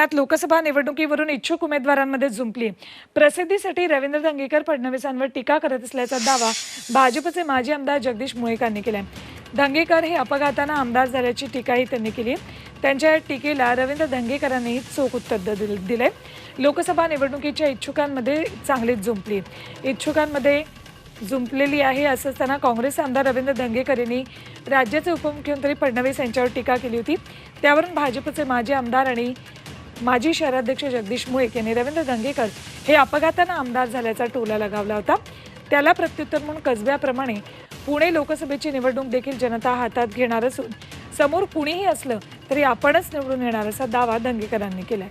कोकणात लोकसभा निवडणुकीवरून इच्छुक उमेदवारांमध्ये जुंपली. प्रसिद्धीसाठी रवींद्र धंगेकर फडणवीसांवर टीका करत असल्याचा दावा भाजपचे माजी आमदार जगदीश मुळेकांनी केला धंगेकर हे अपघातानं आमदार झाल्याची टीकाही त्यांनी केली. त्यांच्या या टीकेला रवींद्र धंगेकरांनी चोख उत्तर दिले लोकसभा निवडणुकीच्या इच्छुकांमध्ये चांगलीच जुंपली. इच्छुकांमध्ये जुंपलेली आहे असं असताना काँग्रेस आमदार रवींद्र धंगेकर यांनी राज्याचे उपमुख्यमंत्री फडणवीस यांच्यावर टीका केली होती. त्यावरून भाजपचे माजी आमदार आणि माजी शहराध्यक्ष जगदीश मुळीक यांनी रवींद्र धंगेकर हे अपघातानं आमदार झाल्याचा टोला लगावला होता. त्याला प्रत्युत्तर म्हणून कसब्याप्रमाणे पुणे लोकसभेची निवडणूक देखील जनता हातात घेणार असून समोर कुणीही असलं तरी आपणच निवडून येणार असा दावा धंगेकरांनी केलाय.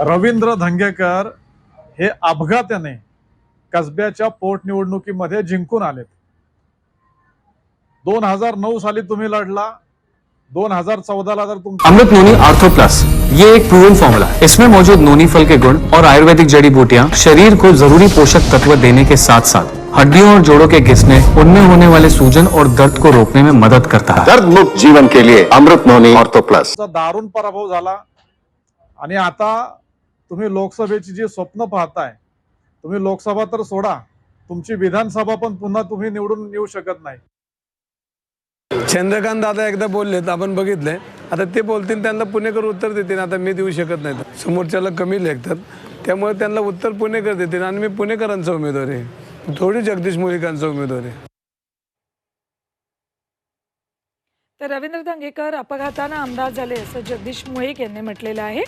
रवींद्र धंगेकर हे अपघाताने कसब्याच्या पोटनिवडणुकीमध्ये जिंकून आलेत. दोन हजार नऊ साली तुम्ही लढला दोन हजार चौदाला जर तुम अमृत नोनी आर्थो प्लस. ये एक प्रूवन फॉर्मूला है। इसमें मौजूद नोनी फल के गुण और आयुर्वेदिक जड़ी बूटियां शरीर को जरूरी पोषक तत्व देने के साथ साथ हड्डियों और जोड़ों के घिसने उनमें होने वाले सूजन और दर्द को रोकने में मदद करता है। दर्द मुक्त जीवन के लिए अमृत नोनी ऑर्थो प्लस। दारुण पराभव झाला आणि आता तुम्ही लोकसभेची जी स्वप्न पाहताय तुम्ही लोकसभा तर सोडा तुमची विधानसभा पण पुन्हा तुम्ही निवडून येऊ शकत नाही. चंद्रकांत दादा एकदा बोललेत आपण बघितले. आता ते बोलतील त्यांना पुणेकर उत्तर देतील आता मी देऊ शकत नाही. समोरच्याला कमी लेखतात. त्यामुळे त्यांना उत्तर पुणेकर देतील आणि मी पुणेकरांचा उमेदवार आहे. थोडी जगदीश मुळीकांचा उमेदवार आहे. तर रवींद्र दंगेकर अपघातानं आमदार झाले असं जगदीश मुळीक यांनी म्हटलेलं आहे.